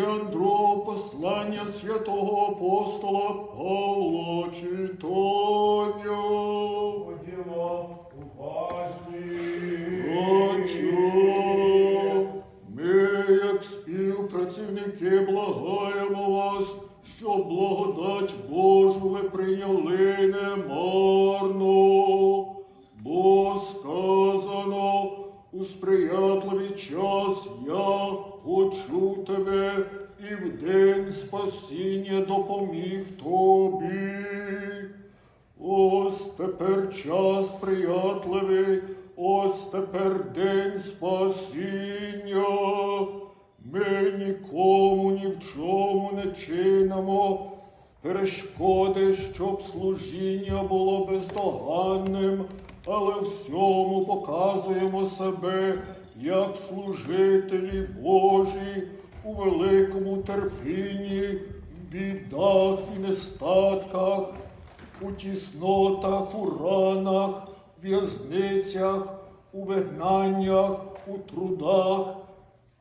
Андро, послання святого апостола Павла читання. Будьмо уважні. Ми, як співпрацівники, благаємо вас, щоб благодать Божу ви прийняли немарно, бо сказано у сприятливий час тебе і в день спасіння допоміг тобі. Ось тепер час приятливий, ось тепер день спасіння. Ми нікому ні в чому не чинимо перешкоди, щоб служіння було бездоганним, але всьому показуємо себе як служителі Божі у великому терпінні, бідах і нестатках у тіснотах, у ранах, в'язницях, у вигнаннях, у трудах,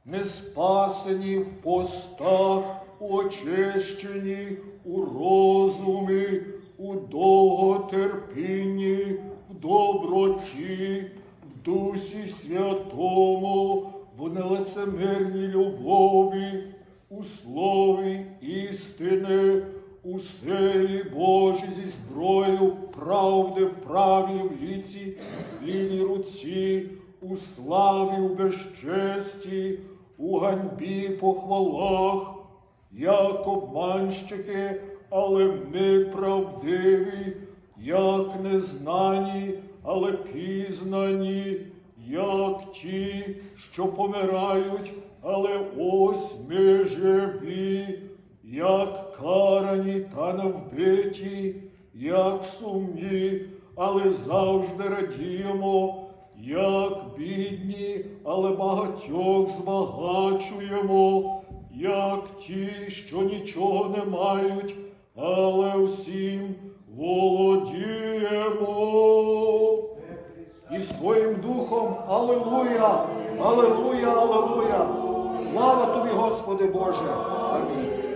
неспасені в постах, у очищенні, у розумі, у довготерпінні, в доброті, в Дусі Святому, в нелицемирній любові, у слові істини, у силі Божій зі зброєю правди в правій в ліці, в руці, у славі в безчесті, у ганьбі похвалах, як обманщики, але ми правдиві, як незнані, але пізнані, як ті, що помирають, але ось ми живі, як карані та не вбиті, як сумні, але завжди радіємо, як бідні, але багатьох збагачуємо, як ті, що нічого не мають, але І з Твоїм духом, Аллилуйя, Аллилуйя, Аллилуйя. Слава тобі, Господи Боже. Амінь.